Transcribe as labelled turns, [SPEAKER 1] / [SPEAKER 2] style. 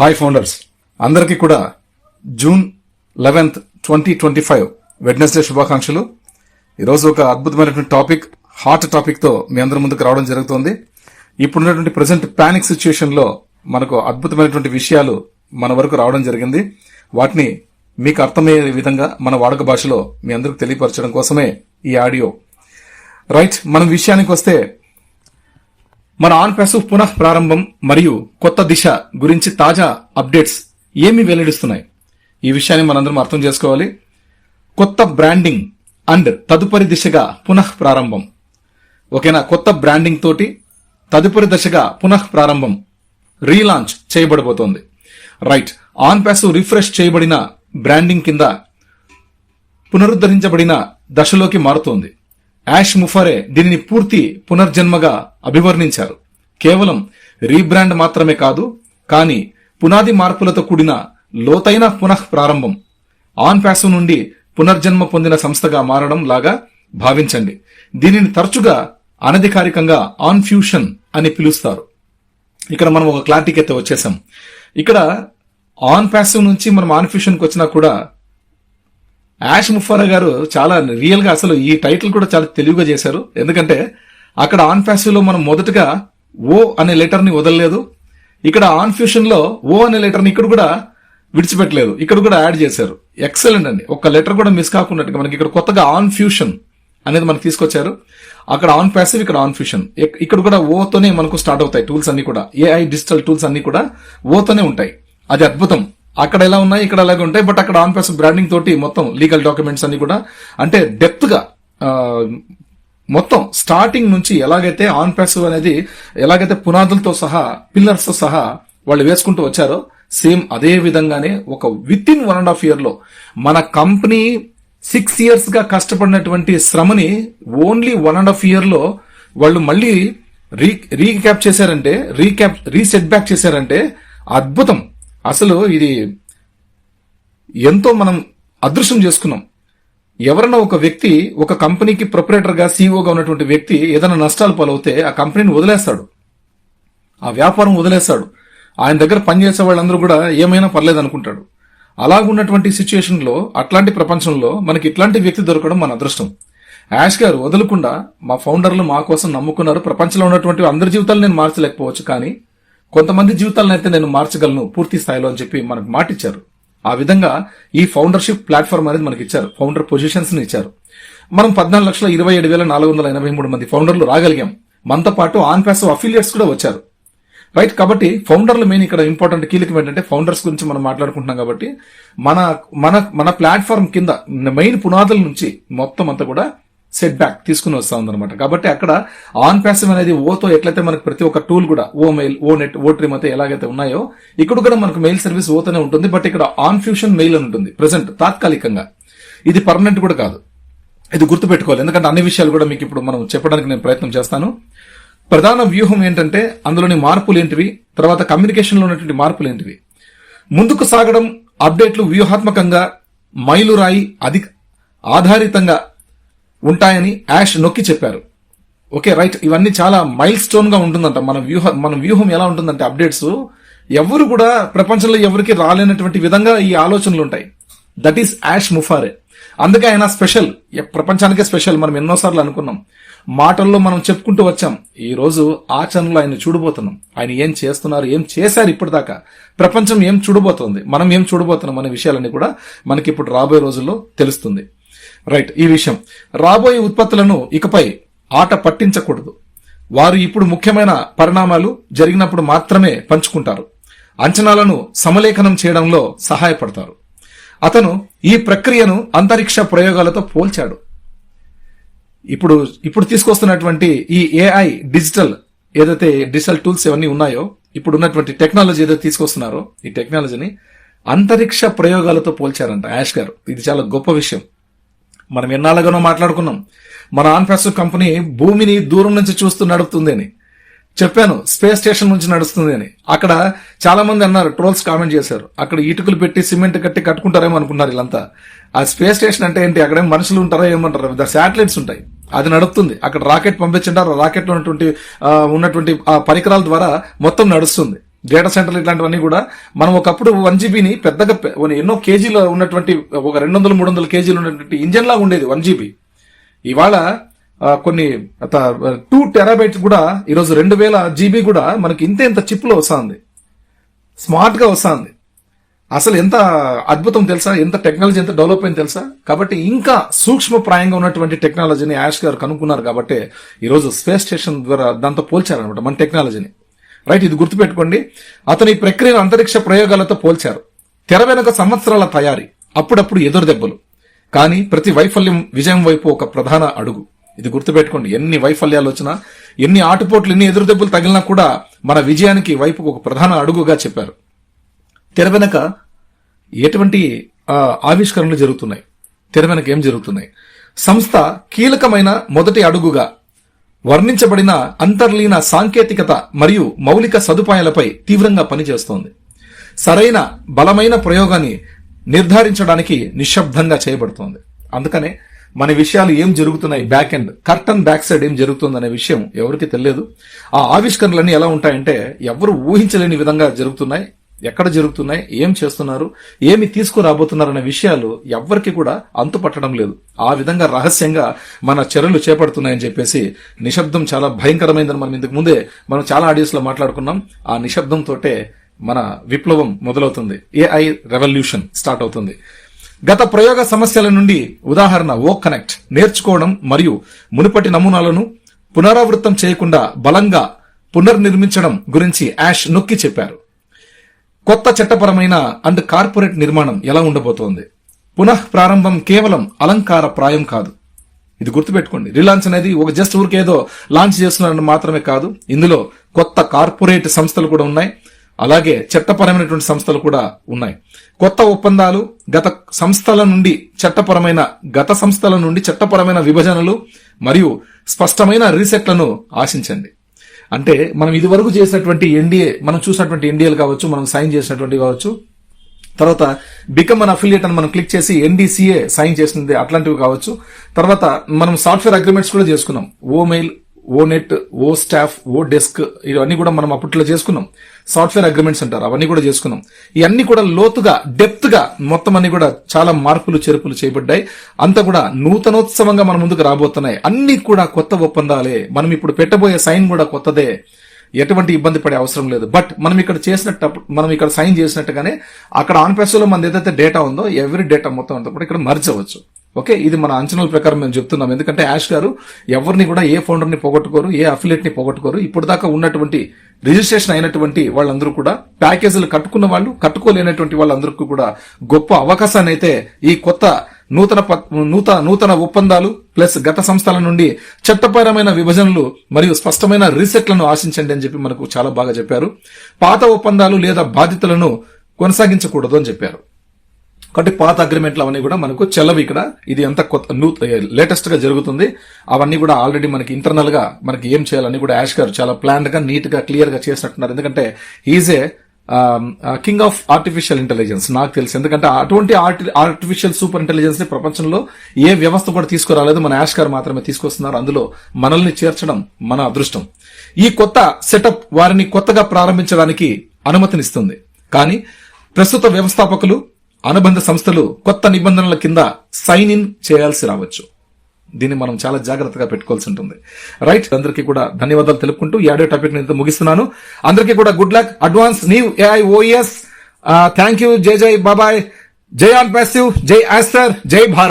[SPEAKER 1] Hi founders అందరికీ కూడా June eleventh twenty twenty five Wednesday శుభాకాంక్షలు. ఈరోజు ఒక అద్భుతమైనటువంటి టాపిక్ హాట్ టాపిక్తో మీ అందరి ముందుకు రావడం జరుగుతోంది. ఇప్పుడున్నటువంటి ప్రజెంట్ పానిక్ సిచ్యుయేషన్లో మనకు అద్భుతమైనటువంటి విషయాలు మన వరకు రావడం జరిగింది. వాటిని మీకు అర్థమయ్యే విధంగా మన వాడుక భాషలో మీ అందరికి తెలియపరచడం కోసమే ఈ ఆడియో. రైట్ మనం విషయానికి వస్తే మన ఆన్ ప్యాసివ్ పునః ప్రారంభం మరియు కొత్త దిశ గురించి తాజా అప్డేట్స్ ఏమి వెల్లడిస్తున్నాయి? ఈ విషయాన్ని మనందరం అర్థం చేసుకోవాలి. కొత్త బ్రాండింగ్ అండ్ తదుపరి దిశగా పునః ప్రారంభం. ఓకేనా? కొత్త బ్రాండింగ్ తోటి తదుపరి దశగా పునః ప్రారంభం రీలాంచ్ చేయబడబోతోంది. రైట్. ఆన్ ప్యాసివ్ రిఫ్రెష్ చేయబడిన బ్రాండింగ్ కింద పునరుద్ధరించబడిన దశలోకి మారుతోంది. యాష్ ముఫరే దీనిని పూర్తి పునర్జన్మగా అభివర్ణించారు. కేవలం రీబ్రాండ్ మాత్రమే కాదు కానీ పునాది మార్పులతో కూడిన లోతైన పునః ప్రారంభం ఆన్ ప్యాసివ్ నుండి పునర్జన్మ పొందిన సంస్థగా మారడం లాగా భావించండి. దీనిని తరచుగా అనధికారికంగా ఆన్ ఫ్యూషన్ అని పిలుస్తారు. ఇక్కడ మనం ఒక క్లారిటీకి అయితే వచ్చేసాం. ఇక్కడ ఆన్ ప్యాసివ్ నుంచి మనం ఆన్ ఫ్యూషన్కి వచ్చినా కూడా యాష్ ముఫారా గారు చాలా రియల్గా అసలు ఈ టైటిల్ కూడా చాలా తెలివిగా చేశారు. ఎందుకంటే అక్కడ ఆన్ ఫ్యాసివ్లో మనం మొదటగా ఓ అనే లెటర్ని వదలలేదు. ఇక్కడ ఆన్ ఫ్యూషన్లో ఓ అనే లెటర్ని ఇక్కడ కూడా విడిచిపెట్టలేదు. ఇక్కడ కూడా యాడ్ చేశారు. ఎక్సలెంట్ అండి. ఒక్క లెటర్ కూడా మిస్ కాకుండా మనకి ఇక్కడ కొత్తగా ఆన్ ఫ్యూషన్ అనేది మనకు తీసుకొచ్చారు. అక్కడ ఆన్ ప్యాసివ్ ఇక్కడ ఆన్ ఫ్యూషన్ ఇక్కడ కూడా ఓతోనే మనకు స్టార్ట్ అవుతాయి టూల్స్ అన్ని కూడా. ఏఐ డిజిటల్ టూల్స్ అన్ని కూడా ఓతోనే ఉంటాయి. అది అద్భుతం. అక్కడ ఎలా ఉన్నాయి ఇక్కడ అలాగే ఉంటాయి బట్ అక్కడ ఆన్ ప్యాసివ్ బ్రాండింగ్ తోటి మొత్తం లీగల్ డాక్యుమెంట్స్ అన్ని కూడా అంటే డెప్త్గా మొత్తం స్టార్టింగ్ నుంచి ఎలాగైతే ఆన్ ప్యాసివ్ అనేది ఎలాగైతే పునాదులతో సహా పిల్లర్స్తో సహా వాళ్ళు వేసుకుంటూ వచ్చారో సేమ్ అదే విధంగానే ఒక with in one and half ఇయర్లో మన కంపెనీ సిక్స్ ఇయర్స్గా కష్టపడినటువంటి శ్రమని ఓన్లీ వన్ అండ్ హాఫ్ ఇయర్లో వాళ్ళు మళ్ళీ రీ రీక్యాప్ చేశారంటే రీక్యాప్ రీసెట్ బ్యాక్ చేశారంటే అద్భుతం. అసలు ఇది ఎంతో మనం అదృష్టం చేసుకున్నాం. ఎవరైనా ఒక వ్యక్తి ఒక కంపెనీకి ప్రొపరేటర్గా సీఈఓగా ఉన్నటువంటి వ్యక్తి ఏదైనా నష్టాలు పాలవుతే ఆ కంపెనీని వదిలేస్తాడు. ఆ వ్యాపారం వదిలేస్తాడు. ఆయన దగ్గర పనిచేసే వాళ్ళందరూ కూడా ఏమైనా పర్లేదు అనుకుంటాడు అలాగున్నటువంటి సిచ్యుయేషన్లో అట్లాంటి ప్రపంచంలో మనకి ఇట్లాంటి వ్యక్తి దొరకడం మన అదృష్టం. యాష్ గారు వదలకుండా మా ఫౌండర్లు మా కోసం నమ్ముకున్నారు. ప్రపంచంలో ఉన్నటువంటి అందరి జీవితాలు నేను మార్చలేకపోవచ్చు కానీ కొంతమంది జీవితాలను అయితే నేను మార్చగలను పూర్తి స్థాయిలో అని చెప్పి మనకు మాటిచ్చారు. ఆ విధంగా ఈ ఫౌండర్షిప్ ప్లాట్ఫామ్ అనేది మనకి ఇచ్చారు. ఫౌండర్ పొజిషన్స్ని ఇచ్చారు. మనం పద్నాలుగు లక్షల ఇరవై ఏడు వేల నాలుగు వందల ఎనభై మూడు మంది ఫౌండర్లు రాగలిగాం. మనతో పాటు ఆన్ ప్యాసివ్ అఫిలియట్స్ కూడా వచ్చారు. రైట్ కాబట్టి ఫౌండర్లు మెయిన్ ఇక్కడ ఇంపార్టెంట్ కీలకం ఏంటంటే ఫౌండర్స్ గురించి మనం మాట్లాడుకుంటున్నాం కాబట్టి మన మన మన ప్లాట్ఫామ్ కింద మెయిన్ పునాదుల నుంచి మొత్తం అంతా కూడా సెట్ బ్యాక్ తీసుకుని వస్తా ఉందన్నమాట కాబట్టి అక్కడ ఆన్ ప్యాసివ్ అనేది ఓతో ఎట్లయితే మనకు ప్రతి ఒక్క టూల్ కూడా O mail O net O trim అయితే ఎలాగైతే ఉన్నాయో ఇక్కడ కూడా మనకు మెయిల్ సర్వీస్ ఓతోనే ఉంటుంది. బట్ ఇక్కడ ఆన్ ఫ్యూషన్ మెయిల్ అని ఉంటుంది ప్రెసెంట్ తాత్కాలికంగా. ఇది పర్మనెంట్ కూడా కాదు. ఇది గుర్తుపెట్టుకోవాలి. ఎందుకంటే అన్ని విషయాలు కూడా మీకు ఇప్పుడు మనం చెప్పడానికి నేను ప్రయత్నం చేస్తాను. ప్రధాన వ్యూహం ఏంటంటే అందులోని మార్పులు ఏంటివి? తర్వాత కమ్యూనికేషన్లో ఉన్నటువంటి మార్పులు ఏంటివి? ముందుకు సాగడం అప్డేట్లు వ్యూహాత్మకంగా మైలురాయి అధిక ఆధారితంగా ఉంటాయని యాష్ నొక్కి చెప్పారు. Okay right. ఇవన్నీ చాలా మైల్ స్టోన్గా ఉంటుందంట. మన వ్యూహ మన వ్యూహం ఎలా ఉంటుందంటే అప్డేట్స్. ఎవరు కూడా ప్రపంచంలో ఎవరికి రాలేనటువంటి విధంగా ఈ ఆలోచనలు ఉంటాయి. That is Ash Mufareh. అందుకే ఆయన స్పెషల్. ప్రపంచానికే స్పెషల్. మనం ఎన్నోసార్లు అనుకున్నాం. మాటల్లో మనం చెప్పుకుంటూ వచ్చాం. ఈ రోజు ఆచరణలో ఆయన చూడబోతున్నాం. ఆయన ఏం చేస్తున్నారు ఏం చేశారు ఇప్పటిదాకా? ప్రపంచం ఏం చూడబోతోంది? మనం ఏం చూడబోతున్నాం అనే విషయాలన్నీ కూడా మనకి ఇప్పుడు రాబోయే రోజుల్లో తెలుస్తుంది. రైట్ ఈ విషయం. రాబోయే ఉత్పత్తులను ఇకపై ఆట పట్టించకూడదు. వారు ఇప్పుడు ముఖ్యమైన పరిణామాలు జరిగినప్పుడు మాత్రమే పంచుకుంటారు. అంచనాలను సమలేఖనం చేయడంలో సహాయపడతారు. అతను ఈ ప్రక్రియను అంతరిక్ష ప్రయోగాలతో పోల్చాడు. ఇప్పుడు ఇప్పుడు తీసుకొస్తున్నటువంటి ఈ ఏఐ డిజిటల్ ఏదైతే డిజిటల్ టూల్స్ ఇవన్నీ ఉన్నాయో ఇప్పుడు ఉన్నటువంటి టెక్నాలజీ ఏదైతే తీసుకొస్తున్నారో ఈ టెక్నాలజీని అంతరిక్ష ప్రయోగాలతో పోల్చారంట యాష్ గారు. ఇది చాలా గొప్ప విషయం. మనం ఎన్నాళ్ళగానో మాట్లాడుకున్నాం. మన ఆన్ఫాస్ కంపెనీ భూమిని దూరం నుంచి చూస్తూ నడుపుతుంది అని. చెప్పాను స్పేస్ స్టేషన్ నుంచి నడుస్తుంది అని. అక్కడ చాలా మంది అన్నారు ట్రోల్స్ కామెంట్ చేశారు. అక్కడ ఇటుకలు పెట్టి సిమెంట్ కట్టి కట్టుకుంటారేమో అనుకున్నారు వీళ్ళంతా. ఆ స్పేస్ స్టేషన్ అంటే ఏంటి? అక్కడ మనుషులు ఉంటారో ఏమంటారు? శాటిలైట్స్ ఉంటాయి. అది నడుపుతుంది. అక్కడ రాకెట్ పంపించండి రాకెట్లో ఉన్నటువంటి ఉన్నటువంటి ఆ పరికరాల ద్వారా మొత్తం నడుస్తుంది. డేటా సెంటర్లు ఇట్లాంటివన్నీ కూడా మనం ఒకప్పుడు వన్ జీబీని పెద్దగా ఎన్నో కేజీలు ఉన్నటువంటి ఒక రెండు వందల మూడు వందల కేజీలు ఉన్నటువంటి ఇంజన్ లాగా ఉండేది వన్ జీబీ ఇవాళ కొన్ని టూ టెరాబైట్ కూడా ఈరోజు రెండు వేల జీబీ కూడా మనకి ఇంత ఇంత చిప్లో వస్తుంది. స్మార్ట్గా వస్తుంది. అసలు ఎంత అద్భుతం తెలుసా? ఎంత టెక్నాలజీ ఎంత డెవలప్ అయింది తెలుసా? కాబట్టి ఇంకా సూక్ష్మప్రాయంగా ఉన్నటువంటి టెక్నాలజీని యాష్ గారు కనుక్కున్నారు కాబట్టి ఈరోజు స్పేస్ స్టేషన్ ద్వారా దాంతో పోల్చారనమాట మన టెక్నాలజీని రైట్ ఇది గుర్తుపెట్టుకోండి. అతని ప్రక్రియను అంతరిక్ష ప్రయోగాలతో పోల్చారు. తెర వెనుక సంవత్సరాల తయారీ అప్పుడప్పుడు ఎదురు దెబ్బలు. కానీ ప్రతి వైఫల్యం విజయం వైపు ఒక ప్రధాన అడుగు. ఇది గుర్తుపెట్టుకోండి ఎన్ని వైఫల్యాలు వచ్చినా ఎన్ని ఆటుపోట్లు ఎన్ని ఎదురు దెబ్బలు తగిలినా కూడా మన విజయానికి వైపు ఒక ప్రధాన అడుగుగా చెప్పారు. తెర వెనక ఎటువంటి ఆవిష్కరణలు జరుగుతున్నాయి? తెర వెనక ఏం జరుగుతున్నాయి? సంస్థ కీలకమైన మొదటి అడుగుగా వర్ణించబడిన అంతర్లీన సాంకేతికత మరియు మౌలిక సదుపాయాలపై తీవ్రంగా పనిచేస్తోంది. సరైన బలమైన ప్రయోగాన్ని నిర్ధారించడానికి నిశ్శబ్దంగా చేయబడుతోంది. అందుకనే మన విషయాలు ఏం జరుగుతున్నాయి? Back end curtain back side ఏం జరుగుతుంది అనే విషయం ఎవరికి తెలియదు. ఆ ఆవిష్కరణలన్నీ ఎలా ఉంటాయంటే ఎవరు ఊహించలేని విధంగా జరుగుతున్నాయి. ఎక్కడ జరుగుతున్నాయి ఏం చేస్తున్నారు ఏమి తీసుకురాబోతున్నారనే విషయాలు ఎవ్వరికి కూడా అంతు పట్టడం లేదు. ఆ విధంగా రహస్యంగా మన చర్యలు చేపడుతున్నాయని చెప్పేసి నిశ్శబ్దం చాలా భయంకరమైందని మనం ఇంతకు ముందే మనం చాలా ఆడియోస్లో మాట్లాడుకున్నాం. ఆ నిశ్శబ్దం తోటే మన విప్లవం మొదలవుతుంది. ఏఐ రెవల్యూషన్ స్టార్ట్ అవుతుంది. గత ప్రయోగ సమస్యల నుండి ఉదాహరణ ఓ కనెక్ట్ నేర్చుకోవడం మరియు మునుపటి నమూనాలను పునరావృతం చేయకుండా బలంగా పునర్నిర్మించడం గురించి యాష్ నొక్కి చెప్పారు. కొత్త చట్టపరమైన అండ్ కార్పొరేట్ నిర్మాణం ఎలా ఉండబోతోంది? పునః ప్రారంభం కేవలం అలంకార ప్రాయం కాదు. ఇది గుర్తుపెట్టుకోండి. రిలాన్స్ అనేది ఒక జస్ట్ ఊరికేదో లాంచ్ చేస్తున్నారని మాత్రమే కాదు. ఇందులో కొత్త కార్పొరేట్ సంస్థలు కూడా ఉన్నాయి. అలాగే చట్టపరమైనటువంటి సంస్థలు కూడా ఉన్నాయి. కొత్త ఒప్పందాలు గత సంస్థల నుండి చట్టపరమైన గత సంస్థల నుండి చట్టపరమైన విభజనలు మరియు స్పష్టమైన రీసెట్లను ఆశించండి. అంటే మనం ఇదివరకు చేసినటువంటి ఎన్డీఏ మనం చూసినటువంటి ఎన్డీఏలు కావచ్చు మనం సైన్ చేసినటువంటి కావచ్చు తర్వాత బికమ్ అన్ అఫిలియేట్ అని మనం క్లిక్ చేసి ఎన్డీసీఏ సైన్ చేసింది అట్లాంటివి కావచ్చు తర్వాత మనం సాఫ్ట్వేర్ అగ్రిమెంట్స్ కూడా చేసుకున్నాం. O mail O net O staff O desk ఇవన్నీ కూడా మనం అప్పట్లో చేసుకున్నాం. సాఫ్ట్వేర్ అగ్రిమెంట్స్ అంటారు అవన్నీ కూడా చేసుకున్నాం. ఇవన్నీ కూడా లోతుగా డెప్త్గా మొత్తం అన్ని కూడా చాలా మార్పులు చేర్పులు చేయబడ్డాయి. అంతా కూడా నూతనోత్సవంగా మన ముందుకు రాబోతున్నాయి. అన్ని కూడా కొత్త ఒప్పందాలే. మనం ఇప్పుడు పెట్టబోయే సైన్ కూడా కొత్తదే. ఎటువంటి ఇబ్బంది పడే అవసరం లేదు. బట్ మనం ఇక్కడ చేసినట్టు మనం ఇక్కడ సైన్ చేసినట్టుగానే అక్కడ ఆన్లో మన ఏదైతే డేటా ఉందో ఎవ్రీ డేటా మొత్తం అంతా కూడా ఇక్కడ మర్చవచ్చు ఓకే ఇది మన అంచనాల ప్రకారం మేము చెప్తున్నాం. ఎందుకంటే యాష్ గారు ఎవరిని కూడా ఏ ఫౌండర్ని పోగొట్టుకోరు ఏ అఫిలియేట్ని పోగొట్టుకోరు. ఇప్పుడు దాకా ఉన్నటువంటి రిజిస్ట్రేషన్ అయినటువంటి వాళ్ళందరూ కూడా ప్యాకేజీలు కట్టుకున్న వాళ్ళు కట్టుకోలేనటువంటి వాళ్ళందరికీ కూడా గొప్ప అవకాశాన్ని అయితే ఈ కొత్త నూతన ప- నూత నూతన ఒప్పందాలు ప్లస్ గత సంస్థల నుండి చట్టపరమైన విభజనలు మరియు స్పష్టమైన రీసెట్లను ఆశించండి అని చెప్పి మనకు చాలా బాగా చెప్పారు. పాత ఒప్పందాలు లేదా బాధ్యతలను కొనసాగించకూడదు అని చెప్పారు. కాబట్టి పాత అగ్రిమెంట్లు అవన్నీ కూడా మనకు చెల్లవి ఇక్కడ. ఇది అంత కొత్త నూ లేటెస్ట్గా జరుగుతుంది. అవన్నీ కూడా ఆల్రెడీ మనకి ఇంటర్నల్గా మనకి ఏం చేయాలని కూడా యాష్ గారు చాలా ప్లాన్గా నీట్గా క్లియర్గా చేసినట్టున్నారు. ఎందుకంటే is a king of artificial intelligence నాకు తెలుసు. ఎందుకంటే అటువంటి ఆర్టిఫిషియల్ సూపర్ ఇంటెలిజెన్స్ని ప్రపంచంలో ఏ వ్యవస్థ కూడా తీసుకురాలేదు. మన యాష్ గారు మాత్రమే తీసుకొస్తున్నారు. అందులో మనల్ని చేర్చడం మన అదృష్టం. ఈ కొత్త సెటప్ వారిని కొత్తగా ప్రారంభించడానికి అనుమతినిస్తుంది. కానీ ప్రస్తుత వ్యవస్థాపకులు అనుబంధ సంస్థలు కొత్త నిబంధనల కింద సైన్ ఇన్ చేయాల్సి రావచ్చు. దీన్ని మనం చాలా జాగ్రత్తగా పెట్టుకోవాల్సి ఉంటుంది. రైట్ అందరికీ కూడా ధన్యవాదాలు తెలుపుకుంటూ ఈ ఆడియో టాపిక్ నేను ముగిస్తున్నాను. అందరికీ కూడా good luck advance new AI OS thank you జై జై బాబాయ్ జై ఆన్ పాసివ్ జై ఆస్టర్ జై భారత్